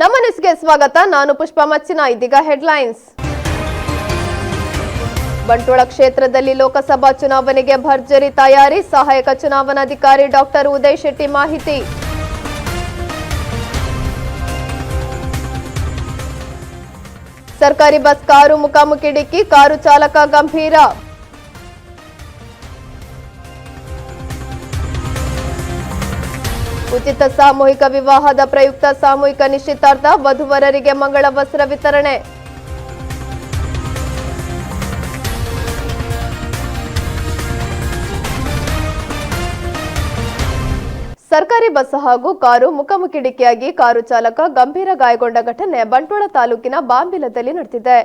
ನಮ್ಮ ನ್ಯೂಸ್ಗೆ ಸ್ವಾಗತ. ನಾನು ಪುಷ್ಪ ಮಚ್ಚಿನ, ಇದೀಗ ಹೆಡ್ಲೈನ್ಸ್ ಬಂಟ್ವಾಳ ಕ್ಷೇತ್ರದಲ್ಲಿ ಲೋಕಸಭಾ ಚುನಾವಣೆಗೆ ಭರ್ಜರಿ ತಯಾರಿ, ಸಹಾಯಕ ಚುನಾವಣಾಧಿಕಾರಿ ಡಾಕ್ಟರ್ ಉದಯ್ ಶೆಟ್ಟಿ ಮಾಹಿತಿ. ಸರ್ಕಾರಿ ಬಸ್ ಕಾರು ಮುಖಾಮುಖಿ ಡಿಕ್ಕಿ, ಕಾರು ಚಾಲಕ ಗಂಭೀರ. ಉಚಿತ ಸಾಮೂಹಿಕ ವಿವಾಹದ ಪ್ರಯುಕ್ತ ಸಾಮೂಹಿಕ ನಿಶ್ಚಿತಾರ್ಥ ವಧುವರರಿಗೆ ಮಂಗಳ ವಸ್ತ್ರ ವಿತರಣೆ. ಸರ್ಕಾರಿ ಬಸ್ ಹಾಗೂ ಕಾರು ಮುಖಾಮುಖಿ ಡಿಕ್ಕಿಯಾಗಿ ಕಾರು ಚಾಲಕ ಗಂಭೀರ ಗಾಯಗೊಂಡ ಘಟನೆ ಬಂಟ್ವಾಳ ತಾಲೂಕಿನ ಬಾಂಬಿಲದಲ್ಲಿ ನಡೆದಿದೆ.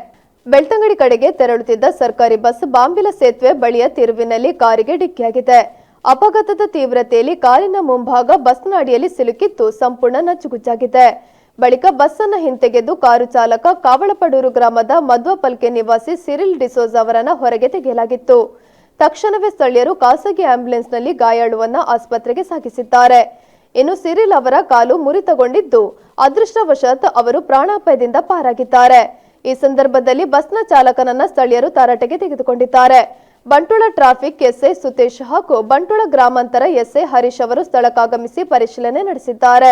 ಬೆಳ್ತಂಗಡಿ ಕಡೆಗೆ ತೆರಳುತ್ತಿದ್ದ ಸರ್ಕಾರಿ ಬಸ್ ಬಾಂಬಿಲ ಸೇತುವೆ ಬಳಿಯ ತಿರುವಿನಲ್ಲಿ ಕಾರಿಗೆ ಡಿಕ್ಕಿಯಾಗಿದೆ. ಅಪಘಾತದ ತೀವ್ರತೆಯಲ್ಲಿ ಕಾರಿನ ಮುಂಭಾಗ ಬಸ್ನ ಅಡಿಯಲ್ಲಿ ಸಿಲುಕಿತ್ತು. ಸಂಪೂರ್ಣ ನಚ್ಚುಗುಚ್ಚಾಗಿದೆ. ಬಳಿಕ ಬಸ್ ಅನ್ನು ಹಿಂತೆಗೆದು ಕಾರು ಚಾಲಕ ಕಾವಳಪಡೂರು ಗ್ರಾಮದ ಮಧ್ವಪಲ್ಕೆ ನಿವಾಸಿ ಸಿರಿಲ್ ಡಿಸೋಜ್ ಅವರನ್ನು ಹೊರಗೆ ತೆಗೆಯಲಾಗಿತ್ತು. ತಕ್ಷಣವೇ ಸ್ಥಳೀಯರು ಖಾಸಗಿ ಆಂಬ್ಯುಲೆನ್ಸ್ನಲ್ಲಿ ಗಾಯಾಳುವನ್ನ ಆಸ್ಪತ್ರೆಗೆ ಸಾಗಿಸಿದ್ದಾರೆ. ಇನ್ನು ಸಿರಿಲ್ ಅವರ ಕಾಲು ಮುರಿತಗೊಂಡಿದ್ದು, ಅದೃಷ್ಟವಶಾತ್ ಅವರು ಪ್ರಾಣಾಪಾಯದಿಂದ ಪಾರಾಗಿದ್ದಾರೆ. ಈ ಸಂದರ್ಭದಲ್ಲಿ ಬಸ್ನ ಚಾಲಕನನ್ನ ಸ್ಥಳೀಯರು ತರಾಟೆಗೆ ತೆಗೆದುಕೊಂಡಿದ್ದಾರೆ. ಬಂಟುಳ ಟ್ರಾಫಿಕ್ ಎಸ್ಐ ಸುತೇಶ್ ಹಾಗೂ ಬಂಟುಳ ಗ್ರಾಮಾಂತರ ಎಸ್ಐ ಹರೀಶ್ ಅವರು ಸ್ಥಳಕ್ಕಾಗಮಿಸಿ ಪರಿಶೀಲನೆ ನಡೆಸಿದ್ದಾರೆ.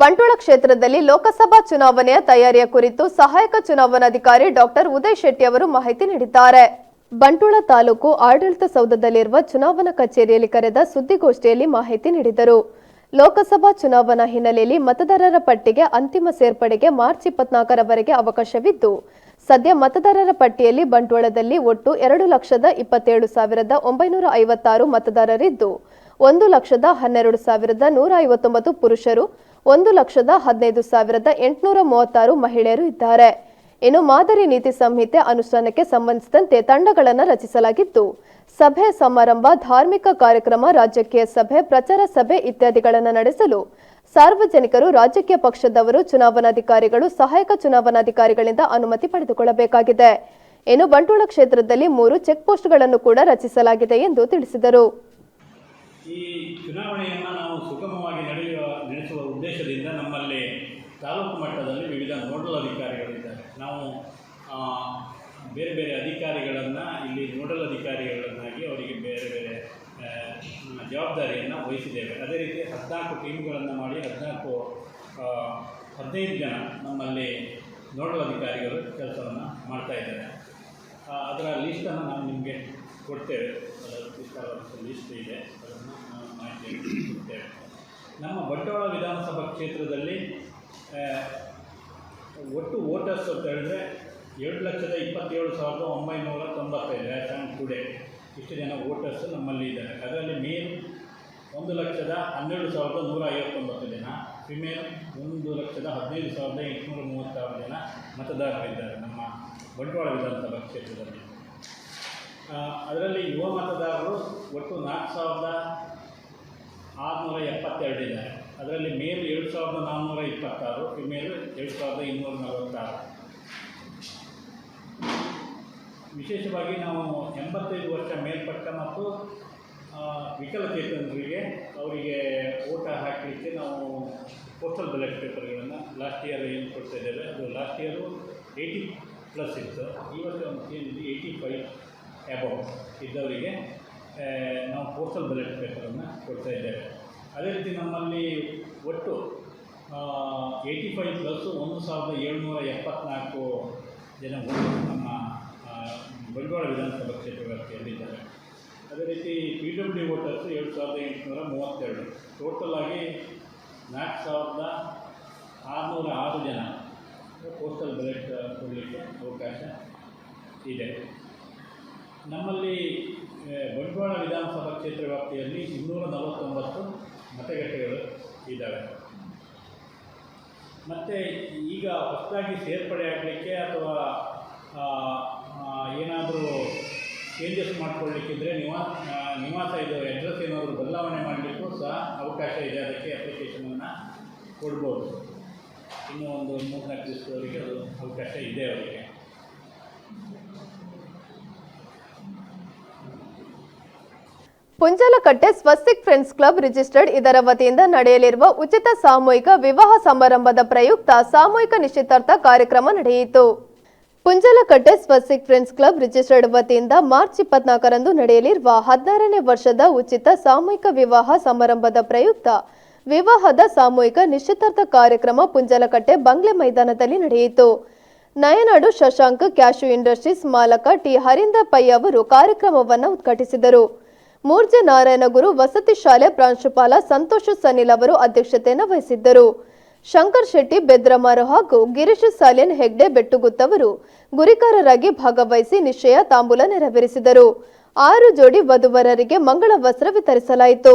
ಬಂಟ್ವಾಳ ಕ್ಷೇತ್ರದಲ್ಲಿ ಲೋಕಸಭಾ ಚುನಾವಣೆಯ ತಯಾರಿಯ ಕುರಿತು ಸಹಾಯಕ ಚುನಾವಣಾಧಿಕಾರಿ ಡಾಕ್ಟರ್ ಉದಯ್ ಶೆಟ್ಟಿ ಅವರು ಮಾಹಿತಿ ನೀಡಿದ್ದಾರೆ. ಬಂಟೋಳ ತಾಲೂಕು ಆಡಳಿತ ಸೌಧದಲ್ಲಿರುವ ಚುನಾವಣಾ ಕಚೇರಿಯಲ್ಲಿ ಕರೆದ ಸುದ್ದಿಗೋಷ್ಠಿಯಲ್ಲಿ ಮಾಹಿತಿ ನೀಡಿದರು. ಲೋಕಸಭಾ ಚುನಾವಣಾ ಹಿನ್ನೆಲೆಯಲ್ಲಿ ಮತದಾರರ ಪಟ್ಟಿಗೆ ಅಂತಿಮ ಸೇರ್ಪಡೆಗೆ ಮಾರ್ಚ್ ಇಪ್ಪತ್ನಾಲ್ಕರವರೆಗೆ ಅವಕಾಶವಿದ್ದು, ಸದ್ಯ ಮತದಾರರ ಪಟ್ಟಿಯಲ್ಲಿ ಬಂಟ್ವಾಳದಲ್ಲಿ ಒಟ್ಟು ಎರಡು ಲಕ್ಷದ ಇಪ್ಪತ್ತೇಳು ಸಾವಿರದ ಒಂಬೈನೂರ ಐವತ್ತಾರು ಮತದಾರರಿದ್ದು, ಒಂದು ಲಕ್ಷದ ಹನ್ನೆರಡು ಸಾವಿರದ ನೂರ ಐವತ್ತೊಂಬತ್ತು ಪುರುಷರು ಒಂದು ಲಕ್ಷದ ಹದಿನೈದು ಸಾವಿರದ ಎಂಟುನೂರ ಮೂವತ್ತಾರು ಮಹಿಳೆಯರು ಇದ್ದಾರೆ. ಇನ್ನು ಮಾದರಿ ನೀತಿ ಸಂಹಿತೆ ಅನುಷ್ಠಾನಕ್ಕೆ ಸಂಬಂಧಿಸಿದಂತೆ ತಂಡಗಳನ್ನು ರಚಿಸಲಾಗಿದ್ದು, ಸಭೆ ಸಮಾರಂಭ, ಧಾರ್ಮಿಕ ಕಾರ್ಯಕ್ರಮ, ರಾಜಕೀಯ ಸಭೆ, ಪ್ರಚಾರ ಸಭೆ ಇತ್ಯಾದಿಗಳನ್ನು ನಡೆಸಲು ಸಾರ್ವಜನಿಕರು, ರಾಜಕೀಯ ಪಕ್ಷದವರು, ಚುನಾವಣಾಧಿಕಾರಿಗಳು, ಸಹಾಯಕ ಚುನಾವಣಾಧಿಕಾರಿಗಳಿಂದ ಅನುಮತಿ ಪಡೆದುಕೊಳ್ಳಬೇಕಾಗಿದೆ. ಇನ್ನು ಬಂಟೋಳ ಕ್ಷೇತ್ರದಲ್ಲಿ ಮೂರು ಚೆಕ್ ಪೋಸ್ಟ್ಗಳನ್ನು ಕೂಡ ರಚಿಸಲಾಗಿದೆ ಎಂದು ತಿಳಿಸಿದರು. ಉದ್ದೇಶದಿಂದ ನಮ್ಮಲ್ಲಿ ತಾಲೂಕು ಮಟ್ಟದಲ್ಲಿ ವಿವಿಧ ನೋಡಲ್ ಅಧಿಕಾರಿಗಳಿದ್ದಾರೆ. ನಾವು ಬೇರೆ ಬೇರೆ ಅಧಿಕಾರಿಗಳನ್ನು ಇಲ್ಲಿ ನೋಡಲ್ ಅಧಿಕಾರಿಗಳನ್ನಾಗಿ ಅವರಿಗೆ ಬೇರೆ ಬೇರೆ ಜವಾಬ್ದಾರಿಯನ್ನು ವಹಿಸಿದ್ದೇವೆ. ಅದೇ ರೀತಿ ಹದಿನಾಲ್ಕು ಟೀಮ್ಗಳನ್ನು ಮಾಡಿ ಹದಿನಾಲ್ಕು ಹದಿನೈದು ಜನ ನಮ್ಮಲ್ಲಿ ನೋಡಲ್ ಅಧಿಕಾರಿಗಳು ಕೆಲಸವನ್ನು ಮಾಡ್ತಾಯಿದ್ದಾರೆ ಅದರ ಲೀಸ್ಟನ್ನು ನಾವು ನಿಮಗೆ ಕೊಡ್ತೇವೆ. ಲಿಸ್ಟ್ ಇದೆ. ಅದನ್ನು ಮಾಹಿತಿ ಕೊಡ್ತೇವೆ. ನಮ್ಮ ಬಂಟ್ವಾಳ ವಿಧಾನಸಭಾ ಕ್ಷೇತ್ರದಲ್ಲಿ ಒಟ್ಟು ವೋಟರ್ಸ್ ಅಂತ ಹೇಳಿದ್ರೆ ಎರಡು ಲಕ್ಷದ ಇಪ್ಪತ್ತೇಳು ಸಾವಿರದ ಒಂಬೈನೂರ ತೊಂಬತ್ತೈದು ಆ್ಯಸ್ ಆ್ಯಂಡ್ ಟುಡೇ ಇಷ್ಟು ಜನ ವೋಟರ್ಸ್ ನಮ್ಮಲ್ಲಿ ಇದ್ದಾರೆ. ಅದರಲ್ಲಿ ಮೇಲ್ ಒಂದು ಲಕ್ಷದ ಹನ್ನೆರಡು ಸಾವಿರದ ನೂರ ಐವತ್ತೊಂಬತ್ತು ಜನ, ಫಿಮೇಲ್ ಒಂದು ಲಕ್ಷದ ಹದಿನೈದು ಸಾವಿರದ ಎಂಟುನೂರ ಮೂವತ್ತಾರು ಜನ ಮತದಾರರಿದ್ದಾರೆ ನಮ್ಮ ಬಂಟ್ವಾಳ ವಿಧಾನಸಭಾ ಕ್ಷೇತ್ರದಲ್ಲಿ. ಅದರಲ್ಲಿ ಯುವ ಮತದಾರರು ಒಟ್ಟು ನಾಲ್ಕು ಸಾವಿರದ ಆರುನೂರ ಎಪ್ಪತ್ತೆರಡು ಇದ್ದಾರೆ ಅದರಲ್ಲಿ ಮೇಲ್ ಎರಡು ಸಾವಿರದ ನಾನ್ನೂರ ಇಪ್ಪತ್ತಾರು ಫಿಮೇಲ್ ಎರಡು ಸಾವಿರದ ಇನ್ನೂರ ನಲವತ್ತಾರು ವಿಶೇಷವಾಗಿ ನಾವು ಎಂಬತ್ತೈದು ವರ್ಷ ಮೇಲ್ಪಟ್ಟ ಮತ್ತು ವಿಕಲಚೇತನರಿಗೆ ಅವರಿಗೆ ಓಟ ಹಾಕಲಿಕ್ಕೆ ನಾವು ಪೋಸ್ಟಲ್ ಬ್ಯಾಲೆಟ್ ಪೇಪರ್ಗಳನ್ನು ಲಾಸ್ಟ್ ಇಯರ್ ಏನು ಕೊಡ್ತಾ ಇದ್ದೇವೆ, ಅದು ಲಾಸ್ಟ್ ಇಯರು ಏಯ್ಟಿ ಪ್ಲಸ್ ಇತ್ತು. ಇವತ್ತು ಒಂದು ಏನಿದೆ ಏಯ್ಟಿ ಫೈವ್ ಅಬೌವ್ ಇದ್ದವರಿಗೆ ನಾವು ಪೋಸ್ಟಲ್ ಬ್ಯಾಲೆಟ್ ಪೇಪರನ್ನು ಕೊಡ್ತಾ ಇದ್ದೇವೆ. ಅದೇ ರೀತಿ ನಮ್ಮಲ್ಲಿ ಒಟ್ಟು ಏಯ್ಟಿ ಫೈವ್ ಪ್ಲಸ್ಸು ಒಂದು ಸಾವಿರದ ಏಳ್ನೂರ ಎಪ್ಪತ್ನಾಲ್ಕು ಜನ ನಮ್ಮ ಬಂಡವಾಳ ವಿಧಾನಸಭಾ ಕ್ಷೇತ್ರ ವ್ಯಾಪ್ತಿಯಲ್ಲಿದ್ದಾರೆ ಅದೇ ರೀತಿ ಪಿ ಡಬ್ಲ್ಯೂ ವೋಟರ್ಸು ಎರಡು ಸಾವಿರದ ಎಂಟುನೂರ ಮೂವತ್ತೆರಡು. ಟೋಟಲ್ ಆಗಿ ನಾಲ್ಕು ಸಾವಿರದ ಆರುನೂರ ಆರು ಜನ ಪೋಸ್ಟಲ್ ಬ್ಯಾಲೆಟ್ ಕೊಡಲಿಕ್ಕೆ ಅವಕಾಶ ಇದೆ. ನಮ್ಮಲ್ಲಿ ಬಂಟ್ವಾಳ ವಿಧಾನಸಭಾ ಕ್ಷೇತ್ರ ವ್ಯಾಪ್ತಿಯಲ್ಲಿ ಇನ್ನೂರ ನಲವತ್ತೊಂಬತ್ತು ಮತಗಟ್ಟೆಗಳು ಇದ್ದಾವೆ. ಮತ್ತು ಈಗ ಹೊಸದಾಗಿ ಸೇರ್ಪಡೆ ಆಗಲಿಕ್ಕೆ ಅಥವಾ ಏನಾದರೂ ಚೇಂಜಸ್ ಮಾಡ್ಕೊಳ್ಳಿಕ್ಕಿದ್ರೆ ನಿವಾಸ ನಿವಾಸ ಇದು ಅಡ್ರೆಸ್ ಏನಾದರೂ ಬದಲಾವಣೆ ಮಾಡಲಿಕ್ಕೂ ಸಹ ಅವಕಾಶ ಇದೆ. ಅದಕ್ಕೆ ಅಪ್ಲಿಕೇಶನನ್ನು ಕೊಡ್ಬೋದು. ಇನ್ನೂ ಒಂದು ಮೂರ್ನಾಲ್ಕು ದಿವಸದವರೆಗೆ ಅದು ಅವಕಾಶ ಇದೆ ಅವರಿಗೆ. Punjalakatte Swastik friends club registered ಇದರ ವತಿಯಿಂದ ನಡೆಯಲಿರುವ ಉಚಿತ ಸಾಮೂಹಿಕ ವಿವಾಹ ಸಮಾರಂಭದ ಪ್ರಯುಕ್ತ ಸಾಮೂಹಿಕ ನಿಶ್ಚಿತಾರ್ಥ ಕಾರ್ಯಕ್ರಮ ನಡೆಯಿತು. Punjalakatte Swastik friends club registered ವತಿಯಿಂದ ಮಾರ್ಚ್ ಇಪ್ಪತ್ನಾಲ್ಕರಂದು ನಡೆಯಲಿರುವ ಹದಿನಾರನೇ ವರ್ಷದ ಉಚಿತ ಸಾಮೂಹಿಕ ವಿವಾಹ ಸಮಾರಂಭದ ಪ್ರಯುಕ್ತ ವಿವಾಹದ ಸಾಮೂಹಿಕ ನಿಶ್ಚಿತಾರ್ಥ ಕಾರ್ಯಕ್ರಮ ಪುಂಜಲಕಟ್ಟೆ ಬಂಗ್ಲೆ ಮೈದಾನದಲ್ಲಿ ನಡೆಯಿತು. ನಯನಾಡು ಶಶಾಂಕ್ ಕ್ಯಾಶು ಇಂಡಸ್ಟ್ರೀಸ್ ಮಾಲಕ ಟಿ ಹರಿಂದ ಪೈ ಅವರು ಕಾರ್ಯಕ್ರಮವನ್ನು ಉದ್ಘಾಟಿಸಿದರು. ಮೂರ್ಜೆ ನಾರಾಯಣಗುರು ವಸತಿ ಶಾಲೆ ಪ್ರಾಂಶುಪಾಲ ಸಂತೋಷ ಸನಿಲ್ ಅವರು ಅಧ್ಯಕ್ಷತೆಯನ್ನು ವಹಿಸಿದ್ದರು. ಶಂಕರ್ ಶೆಟ್ಟಿ, ಬೆದ್ರಮಾರು ಹಾಗೂ ಗಿರೀಶ್ ಸಾಲಿನ್ ಹೆಗ್ಡೆ ಬೆಟ್ಟುಗುತ್ತವರು ಗುರಿಕಾರರಾಗಿ ಭಾಗವಹಿಸಿ ನಿಶ್ಚಯ ತಾಂಬೂಲ ನೆರವೇರಿಸಿದರು. ಆರು ಜೋಡಿ ವಧುವರರಿಗೆ ಮಂಗಳ ವಸ್ತ್ರ ವಿತರಿಸಲಾಯಿತು.